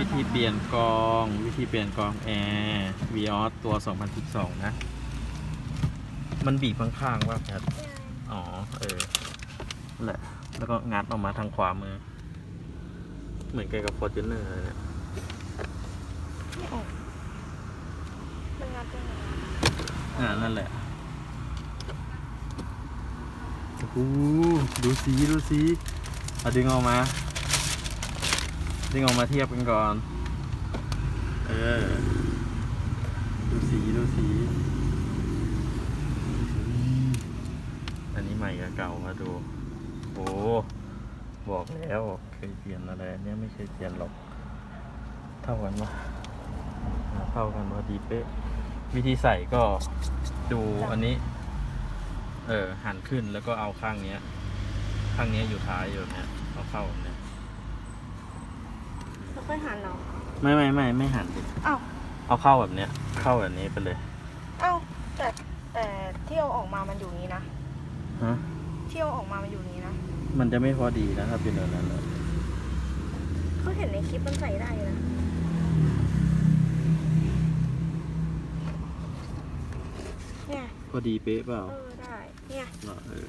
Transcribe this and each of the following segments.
วิธีเปลี่ยนกรอง วิธีเปลี่ยนกรองแอร์วีออสตัว 2012 นะ มันบีบข้างๆว่าแพทอ๋อ เออนั่นแหละ แล้วก็งัดออกมาทางขวามือ เหมือนกันกับฟอร์จูเนอร์เลยเนี่ยไม่ออกมันงัดยังไงอ่า นั่นแหละโอ้โหดูสี ดูสีเอาดึงออกมา ดึงออกมาเทียบกันก่อน เออ ดูสีดูสี อันนี้ใหม่กับเก่ามาดู โอ้บอกแล้วเคยเปลี่ยนอะไรอันเนี้ยไม่เคยเปลี่ยนหรอก เท่ากันวะอ่าเท่ากันพอดีเป๊ะ วิธีใส่ก็ดูอันนี้ เออหันขึ้นแล้วก็เอาข้างเนี้ย ข้างเนี้ยอยู่ท้ายอยู่เนี้ยเอาเข้าแบบเนี้ยแล้ว ค่อยหันเหรอไม่ไม่ไม่ไม่หันดิอ้าวเอาเข้าแบบเนี้ย เข้าแบบนี้ไปเลยอ้าวแต่แต่ที่เอาออกมามันอยู่นี้นะฮะที่เอาออกมามันอยู่นี้นะมันจะไม่พอดีนะถ้าเป็นแบบนั้นเลยเขาเห็นในคลิปมันใส่ได้นะเนี่ยพอดีเป๊ะเปล่าเออได้เนี่ยเหรอเออ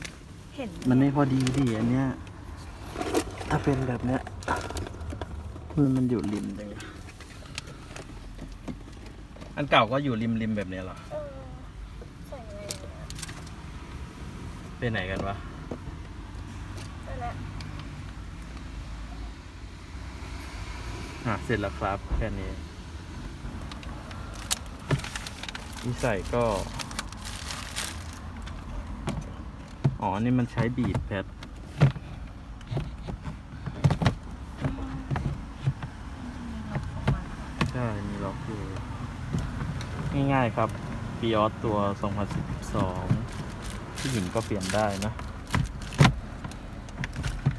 เห็นมันไม่พอดีดิอันเนี้ยถ้าเป็นแบบเนี้ย มันมันอยู่ริมจังเลยอันเก่าก็อยู่ริมริมแบบเนี้ยเหรอ เออใส่ยังไงเนี่ยไปไหนกันวะ นั่นแหละอะ เสร็จแล้วครับ แค่นี้นิสัยก็ อ๋อ นี่มันใช้บีดแพท ใช่ มี ล็อกอยู่ง่ายๆครับปีออสตัว 2012ผู้หญิงก็เปลี่ยนได้นะ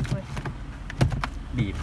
เฮ้ยบีบ